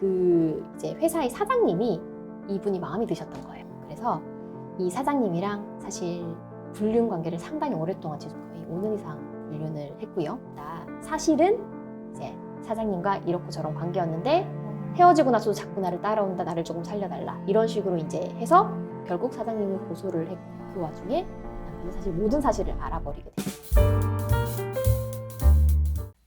그 이제 회사의 사장님이 이분이 마음에 드셨던 거예요. 그래서 이 사장님이랑 사실 불륜 관계를 상당히 오랫동안 지속 거의 5년 이상 불륜을 했고요. 나 사실은 이제 사장님과 이렇고 저런 관계였는데 헤어지고 나서도 자꾸 나를 따라온다, 나를 조금 살려달라 이런 식으로 이제 해서 결국 사장님을 고소를 했고 그 와중에 남편이 사실 모든 사실을 알아버리게 돼요.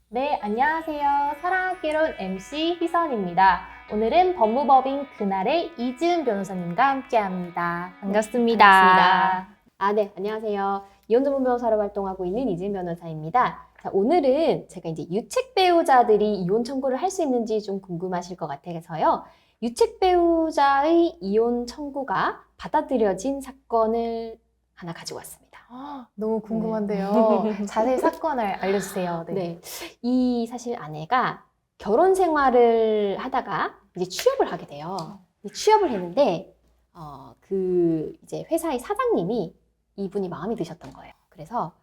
네, 안녕하세요. 사랑학개론 MC 희선입니다. 오늘은 법무법인 그날의 이지은 변호사님과 함께합니다. 반갑습니다. 반갑습니다. 아, 네, 안녕하세요. 이혼 전문 변호사로 활동하고 있는 이진 변호사입니다. 자, 오늘은 제가 이제 유책 배우자들이 이혼 청구를 할 수 있는지 좀 궁금하실 것 같아서요. 유책 배우자의 이혼 청구가 받아들여진 사건을 하나 가지고 왔습니다. 아, 너무 궁금한데요. 자세히 사건을 알려주세요. 네. 네. 이 사실 아내가 결혼 생활을 하다가 이제 취업을 하게 돼요. 이 취업을 했는데, 어, 그 이제 회사의 사장님이 이분이 마음에 드셨던 거예요. 그래서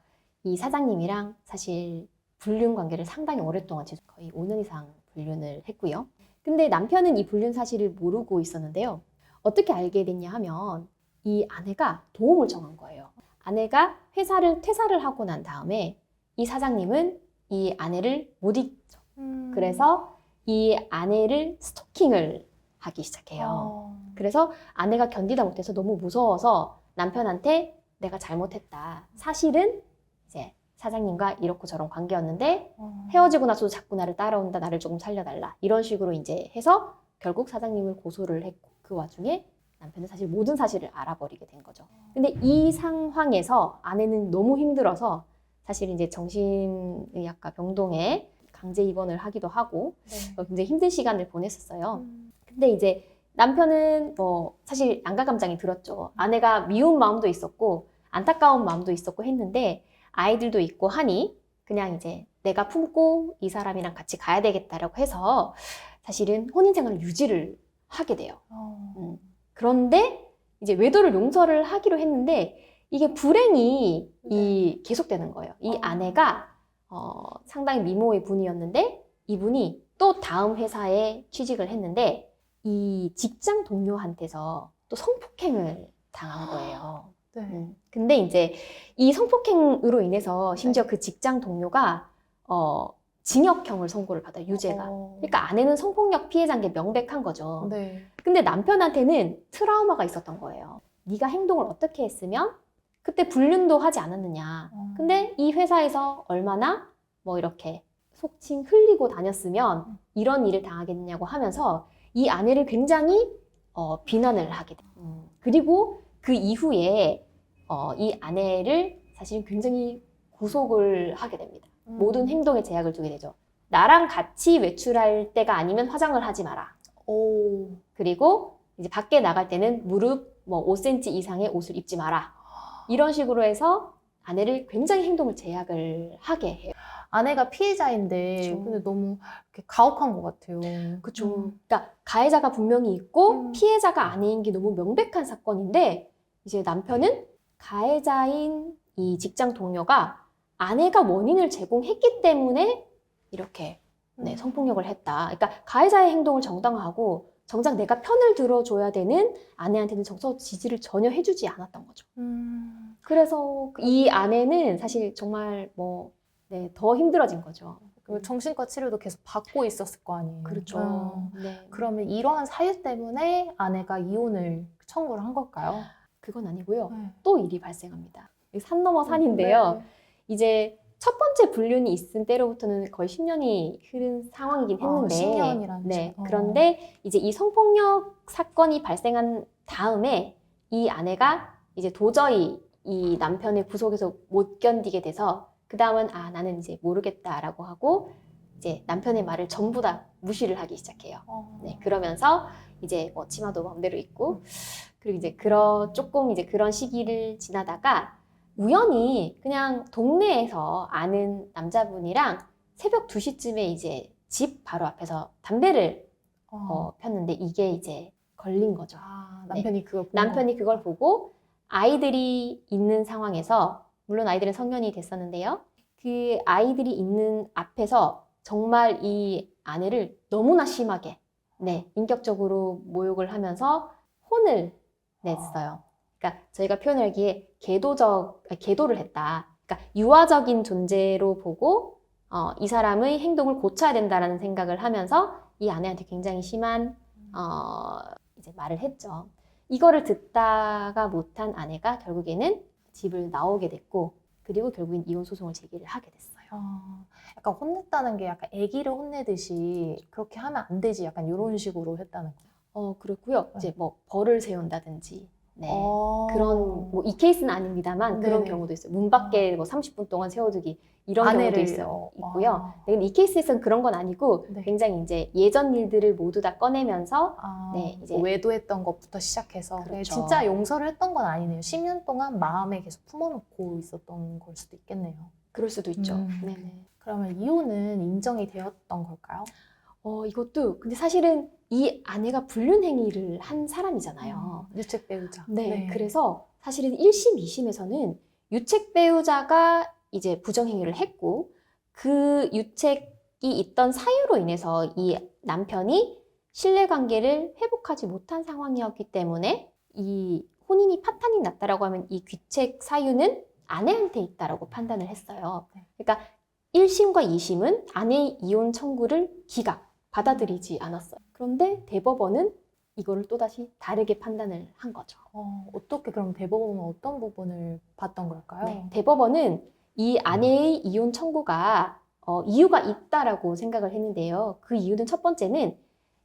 이 사장님이랑 사실 불륜 관계를 상당히 오랫동안 거의 5년 이상 불륜을 했고요. 근데 남편은 이 불륜 사실을 모르고 있었는데요. 어떻게 알게 됐냐 하면 이 아내가 도움을 청한 거예요. 아내가 회사를 퇴사를 하고 난 다음에 이 사장님은 이 아내를 못 잊죠. 음. 그래서 이 아내를 스토킹을 하기 시작해요. 어. 그래서 아내가 견디다 못해서 너무 무서워서 남편한테 내가 잘못했다. 사실은 이제 사장님과 이렇고 저런 관계였는데 어. 헤어지고 나서도 자꾸 나를 따라온다. 나를 조금 살려달라. 이런 식으로 이제 해서 결국 사장님을 고소를 했고 그 와중에 남편은 사실 모든 사실을 알아버리게 된 거죠. 근데 이 상황에서 아내는 너무 힘들어서 사실 이제 정신의학과 병동에 강제 입원을 하기도 하고 네. 어, 굉장히 힘든 시간을 보냈었어요. 음. 근데 이제 남편은 뭐 사실 양가감정이 들었죠. 아내가 미운 마음도 있었고 안타까운 마음도 있었고 했는데 아이들도 있고 하니 그냥 이제 내가 품고 이 사람이랑 같이 가야 되겠다라고 해서 사실은 혼인 생활을 유지를 하게 돼요. 어. 음. 그런데 이제 외도를 용서를 하기로 했는데 이게 불행이 이 계속되는 거예요. 이 어. 아내가 어, 상당히 미모의 분이었는데 이분이 또 다음 회사에 취직을 했는데 이 직장 동료한테서 또 성폭행을 당한 거예요. 네. 음. 근데 이제 이 성폭행으로 인해서 심지어 그 직장 동료가 어, 징역형을 선고를 받아요. 유죄가. 어. 그러니까 아내는 성폭력 피해자인 게 명백한 거죠. 네. 근데 남편한테는 트라우마가 있었던 거예요. 네가 행동을 어떻게 했으면 그때 불륜도 하지 않았느냐. 어. 근데 이 회사에서 얼마나 뭐 이렇게 속칭 흘리고 다녔으면 이런 일을 당하겠냐고 하면서 이 아내를 굉장히 어, 비난을 하게 돼요. 음, 그리고 그 이후에 어, 이 아내를 사실 굉장히 구속을 하게 됩니다. 음. 모든 행동에 제약을 두게 되죠. 나랑 같이 외출할 때가 아니면 화장을 하지 마라. 오. 그리고 이제 밖에 나갈 때는 무릎 뭐 5cm 이상의 옷을 입지 마라. 이런 식으로 해서 아내를 굉장히 행동을 제약을 하게 해요. 아내가 피해자인데 그쵸. 근데 너무 가혹한 것 같아요. 그쵸. 음. 그러니까 가해자가 분명히 있고 음. 피해자가 아내인 게 너무 명백한 사건인데 이제 남편은 가해자인 이 직장 동료가 아내가 원인을 제공했기 때문에 이렇게 네, 음. 성폭력을 했다. 그러니까 가해자의 행동을 정당화하고 정작 내가 편을 들어줘야 되는 아내한테는 정서 지지를 전혀 해주지 않았던 거죠. 음. 그래서 이 아내는 사실 정말 뭐, 네, 더 힘들어진 거죠. 그 정신과 치료도 계속 받고 있었을 거 아니에요. 그렇죠. 어. 네. 그러면 이러한 사유 때문에 아내가 이혼을 청구를 한 걸까요? 그건 아니고요. 네. 또 일이 발생합니다. 이산 넘어 산인데요. 이제 첫 번째 불륜이 있은 때로부터는 거의 10년이 흐른 상황이긴 아, 했는데 10년이라는 네. 어. 그런데 이제 이 성폭력 사건이 발생한 다음에 이 아내가 이제 도저히 이 남편의 구속에서 못 견디게 돼서 그 다음은 아 나는 이제 모르겠다라고 하고 이제 남편의 말을 전부 다 무시를 하기 시작해요. 어. 네, 그러면서 이제 뭐 치마도 마음대로 입고 그리고 이제 그런 조금 이제 그런 시기를 지나다가 우연히 그냥 동네에서 아는 남자분이랑 새벽 2시쯤에 이제 집 바로 앞에서 담배를 어. 어, 폈는데 이게 이제 걸린 거죠. 아, 남편이 그걸 보고 남편이 그걸 보고 아이들이 있는 상황에서 물론 아이들은 성년이 됐었는데요. 그 아이들이 있는 앞에서 정말 이 아내를 너무나 심하게 네, 인격적으로 모욕을 하면서 혼을 냈어요. 그러니까 저희가 표현하기에 계도적, 계도를 했다. 그러니까 유아적인 존재로 보고 어, 이 사람의 행동을 고쳐야 된다라는 생각을 하면서 이 아내한테 굉장히 심한 어, 이제 말을 했죠. 이거를 듣다가 못한 아내가 결국에는 집을 나오게 됐고 그리고 결국엔 이혼 소송을 제기를 하게 됐어요. 어, 약간 혼냈다는 게 약간 아기를 혼내듯이 그렇게 하면 안 되지 약간 이런 식으로 했다는 거. 어, 그렇고요. 이제 뭐 벌을 세운다든지 네. 어. 그런 뭐 이 케이스는 아닙니다만 그런 네네. 경우도 있어요. 문 밖에 뭐 30분 동안 세워두기 이런 경우도 있어요. 있고요. 아. 네, 근데 이 케이스에서는 그런 건 아니고 네. 굉장히 이제 예전 일들을 모두 다 꺼내면서 아, 네, 이제- 뭐 외도했던 것부터 시작해서 네, 그렇죠. 진짜 용서를 했던 건 아니네요. 10년 동안 마음에 계속 품어놓고 있었던 걸 수도 있겠네요. 그럴 수도 있죠. 음. 네네. 그러면 이혼은 인정이 되었던 걸까요? 어, 이것도 근데 사실은 이 아내가 불륜 행위를 한 사람이잖아요. 유책 배우자. 네, 그래서 사실은 1심, 2심에서는 유책 배우자가 이제 부정 행위를 했고 그 유책이 있던 사유로 인해서 이 남편이 신뢰 관계를 회복하지 못한 상황이었기 때문에 이 혼인이 파탄이 났다라고 하면 이 귀책 사유는 아내한테 있다라고 판단을 했어요. 네. 그러니까 1심과 2심은 아내의 이혼 청구를 기각, 받아들이지 않았어요. 그런데 대법원은 이거를 또다시 다르게 판단을 한 거죠. 어, 어떻게 그럼 대법원은 어떤 부분을 봤던 걸까요? 네, 대법원은 이 아내의 이혼 청구가 어, 이유가 있다라고 생각을 했는데요. 그 이유는 첫 번째는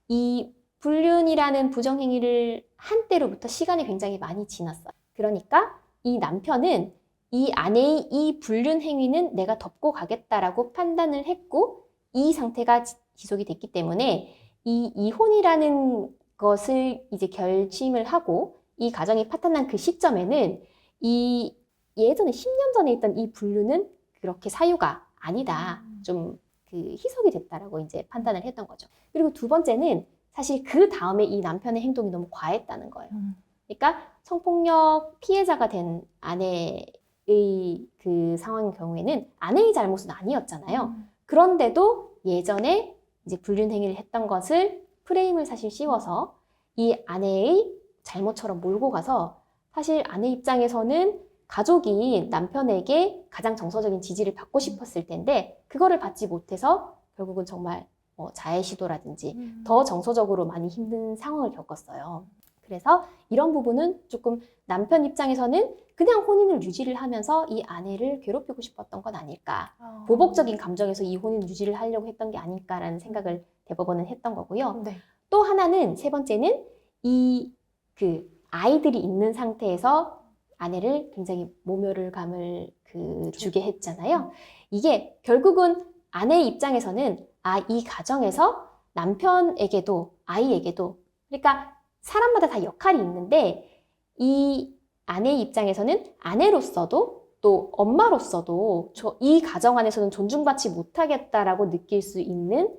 이 불륜이라는 부정행위를 한 때로부터 시간이 굉장히 많이 지났어요. 그러니까 이 남편은 이 아내의 이 불륜 행위는 내가 덮고 가겠다라고 판단을 했고 이 상태가 지- 지속이 됐기 때문에 이 이혼이라는 것을 이제 결심을 하고 이 가정이 파탄난 그 시점에는 이 예전에 10년 전에 있던 이 분류는 그렇게 사유가 아니다. 음. 좀그 희석이 됐다라고 이제 판단을 했던 거죠. 그리고 두 번째는 사실 그 다음에 이 남편의 행동이 너무 과했다는 거예요. 음. 그러니까 성폭력 피해자가 된 아내의 그 상황의 경우에는 아내의 잘못은 아니었잖아요. 음. 그런데도 예전에 이제 불륜 행위를 했던 것을 프레임을 사실 씌워서 이 아내의 잘못처럼 몰고 가서 사실 아내 입장에서는 가족이 남편에게 가장 정서적인 지지를 받고 싶었을 텐데 그거를 받지 못해서 결국은 정말 뭐 자해 시도라든지 음. 더 정서적으로 많이 힘든 상황을 겪었어요. 그래서 이런 부분은 조금 남편 입장에서는 그냥 혼인을 유지를 하면서 이 아내를 괴롭히고 싶었던 건 아닐까. 아. 보복적인 감정에서 이 혼인 유지를 하려고 했던 게 아닐까라는 생각을 대법원은 했던 거고요. 네. 또 하나는 세 번째는 이 그 아이들이 있는 상태에서 아내를 굉장히 모멸을 감을 그 주게 했잖아요. 이게 결국은 아내의 입장에서는 아 이 가정에서 남편에게도 아이에게도 그러니까 사람마다 다 역할이 있는데 이 아내의 입장에서는 아내로서도 또 엄마로서도 저이 가정 안에서는 존중받지 못하겠다라고 느낄 수 있는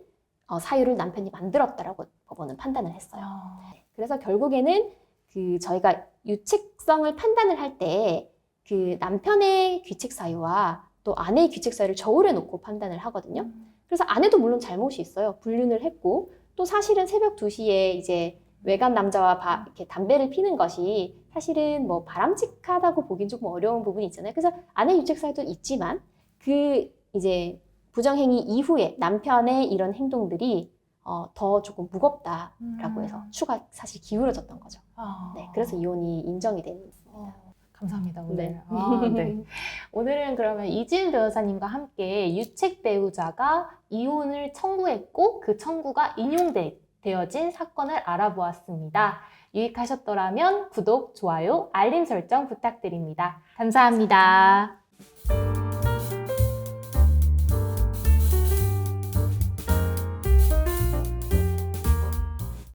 어, 사유를 남편이 만들었다라고 법원은 판단을 했어요. 아. 그래서 결국에는 그 저희가 유책성을 판단을 할 때 그 남편의 귀책 사유와 또 아내의 귀책 사유를 저울해 놓고 판단을 하거든요. 그래서 아내도 물론 잘못이 있어요. 불륜을 했고 또 사실은 새벽 2시에 이제 외간 남자와 바- 이렇게 담배를 피는 것이 사실은 뭐 바람직하다고 보긴 조금 어려운 부분이 있잖아요. 그래서 아내 유책 사유도 있지만 그 이제 부정행위 이후에 남편의 이런 행동들이 어, 더 조금 무겁다라고 해서 음. 추가 사실 기울어졌던 거죠. 아. 네, 그래서 이혼이 인정이 되는 있습니다. 어, 감사합니다 오늘. 네. 아, 네. 오늘은 그러면 이지은 변호사님과 함께 유책 배우자가 이혼을 청구했고 그 청구가 인용 되어진 사건을 알아보았습니다. 유익하셨더라면 구독, 좋아요, 알림 설정 부탁드립니다 감사합니다.